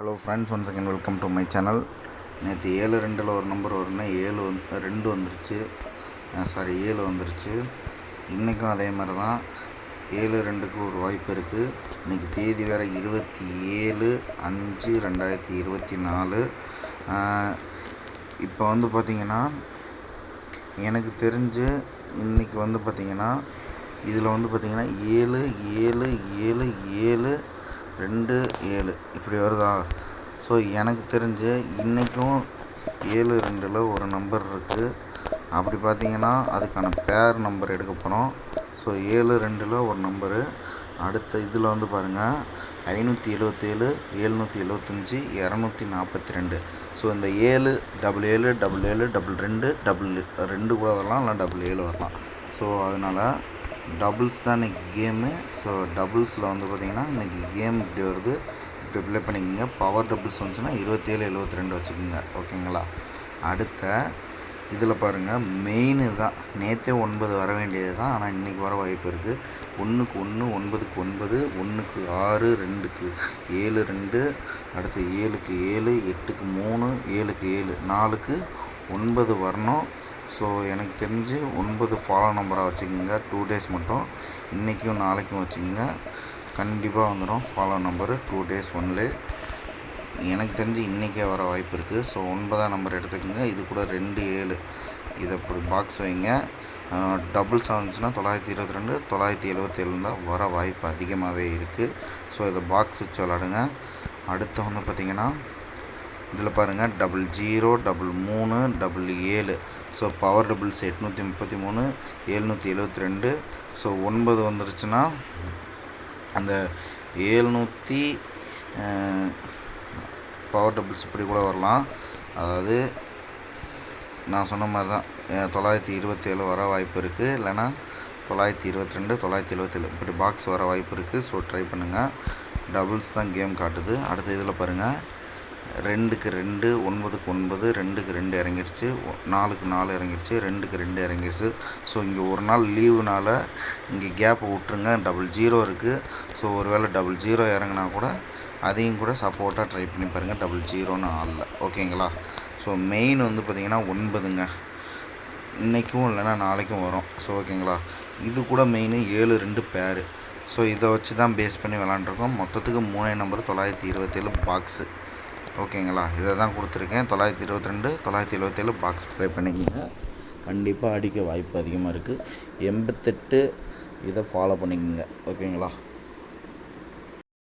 Hello friends one second welcome to my channel நேற்று ஏழு ரெண்டில் ஒரு நம்பர் வரும்னா ஏழு வந்து ரெண்டு வந்துருச்சு. சாரி ஏழு வந்துருச்சு. இன்றைக்கும் அதே மாதிரி தான் ஏழு ரெண்டுக்கு ஒரு வாய்ப்பு இருக்குது இன்றைக்கி தேதி வேறு இருபத்தி ஏழு அஞ்சு ரெண்டாயிரத்தி இருபத்தி நாலு. இப்போ வந்து பார்த்திங்கன்னா எனக்கு தெரிஞ்சு இன்றைக்கி வந்து பார்த்திங்கன்னா இதில் வந்து பார்த்திங்கன்னா ஏழு ஏழு ஏழு ஏழு ரெண்டு ஏழு. இப்படி வருதா? ஸோ எனக்கு தெரிஞ்சு இன்றைக்கும் ஏழு ரெண்டில் ஒரு நம்பர் இருக்குது அப்படி பார்த்தீங்கன்னா அதுக்கான பேர் நம்பர் எடுக்க போகிறோம் ஸோ ஏழு ரெண்டில் ஒரு நம்பரு அடுத்த இதில் வந்து பாருங்கள் ஐநூற்றி எழுவத்தேழு ஏழ்நூற்றி எழுவத்தஞ்சி இரநூத்தி நாற்பத்தி ரெண்டு. ஸோ இந்த ஏழு டபுள் ஏழு டபுள் ஏழு டபுள் ரெண்டு டபுள் ரெண்டு கூட வரலாம் இல்லை டபுள் ஏழு வரலாம். ஸோ அதனால் டபுள்ஸ் தான் இன்றைக்கி கேமு ஸோ டபுள்ஸில் வந்து பார்த்திங்கன்னா இன்றைக்கி கேம் இப்படி வருது. இப்படி ப்ளே பண்ணிக்கோங்க. பவர் டபுள்ஸ் வந்துச்சுன்னா இருபத்தேழு எழுபத்தி ரெண்டு வச்சுக்கோங்க. ஓகேங்களா? அடுத்த இதில் பாருங்கள் மெயின் தான் நேற்றே ஒன்பது வர வேண்டியது தான் ஆனால் இன்றைக்கி வர வாய்ப்பு இருக்குது ஒன்றுக்கு ஒன்று ஒன்பதுக்கு ஒன்பது ஒன்றுக்கு ஆறு ரெண்டுக்கு ஏழு ரெண்டு. அடுத்து ஏழுக்கு ஏழு எட்டுக்கு மூணு ஏழுக்கு ஏழு. நாலுக்கு ஒன்பது வரணும். ஸோ எனக்கு தெரிஞ்சு ஒன்பது ஃபாலோ நம்பராக வச்சுக்கோங்க. டூ டேஸ் மட்டும். இன்றைக்கும் நாளைக்கும் வச்சுக்கோங்க. கண்டிப்பாக வந்துடும் follow number two days only எனக்கு தெரிஞ்சு இன்றைக்கே வர வாய்ப்பு இருக்குது ஸோ ஒன்பதாம் நம்பர் எடுத்துக்கோங்க. இது கூட ரெண்டு ஏழு. இதை இப்படி பாக்ஸ் வைங்க. டபுள்ஸ் வந்துச்சுன்னா தொள்ளாயிரத்தி இருபத்தி ரெண்டு தொள்ளாயிரத்தி எழுபத்தேழு தான் வர வாய்ப்பு அதிகமாகவே இருக்குது ஸோ இதை பாக்ஸ் வச்சு விளாடுங்க. அடுத்து வந்து பார்த்திங்கன்னா இதில் பாருங்கள் டபுள் ஜீரோ டபுள் மூணு டபுள் ஏழு. ஸோ பவர் டபுள்ஸ் எட்நூற்றி முப்பத்தி மூணு ஏழ்நூற்றி எழுபத்தி ரெண்டு. ஸோ ஒன்பது வந்துருச்சுன்னா அந்த ஏழ்நூற்றி பவர் டபுள்ஸ் இப்படி கூட வரலாம். அதாவது நான் சொன்ன மாதிரி தான் தொள்ளாயிரத்தி இருபத்தேழு வர வாய்ப்பு இருக்குது இல்லைனா தொள்ளாயிரத்தி இருபத்தி ரெண்டு தொள்ளாயிரத்தி எழுபத்தேழு இப்படி பாக்ஸ் வர வாய்ப்பு இருக்குது ஸோ ட்ரை பண்ணுங்கள் டபுள்ஸ் தான் கேம் காட்டுது. அடுத்த இதில் பாருங்கள் ரெண்டுக்கு ரெண்டு ஒன்பதுக்கு ஒன்பது ரெண்டுக்கு ரெண்டு இறங்கிருச்சு. நாலுக்கு நாலு இறங்கிருச்சு ரெண்டுக்கு ரெண்டு இறங்கிருச்சு. ஸோ இங்கே ஒரு நாள் லீவுனால் இங்கே கேப் விட்ருங்க டபுள் ஜீரோ இருக்குது ஸோ ஒரு வேளை டபுள் ஜீரோ இறங்கினா கூட அதையும் கூட சப்போர்ட்டாக ட்ரை பண்ணி பாருங்கள் டபுள் ஜீரோன்னு ஆளில் ஓகேங்களா ஸோ மெயின் வந்து பார்த்திங்கன்னா ஒன்பதுங்க. இன்றைக்கும் இல்லைன்னா நாளைக்கும் வரும். ஸோ ஓகேங்களா இது கூட மெயின் ஏழு ரெண்டு பேரு ஸோ இதை வச்சு தான் பேஸ் பண்ணி விளாண்டுருக்கோம். மொத்தத்துக்கு மூணே நம்பர் தொள்ளாயிரத்தி இருபத்தேழு பாக்ஸு ஓகேங்களா? இதை தான் கொடுத்துருக்கேன். தொள்ளாயிரத்தி இருபத்தி ரெண்டு தொள்ளாயிரத்தி எழுபத்தேழு பாக்ஸ் ட்ரை பண்ணிக்கோங்க. கண்டிப்பாக அடிக்க வாய்ப்பு அதிகமாக இருக்குது எண்பத்தெட்டு இதை ஃபாலோ பண்ணிக்கோங்க. ஓகேங்களா?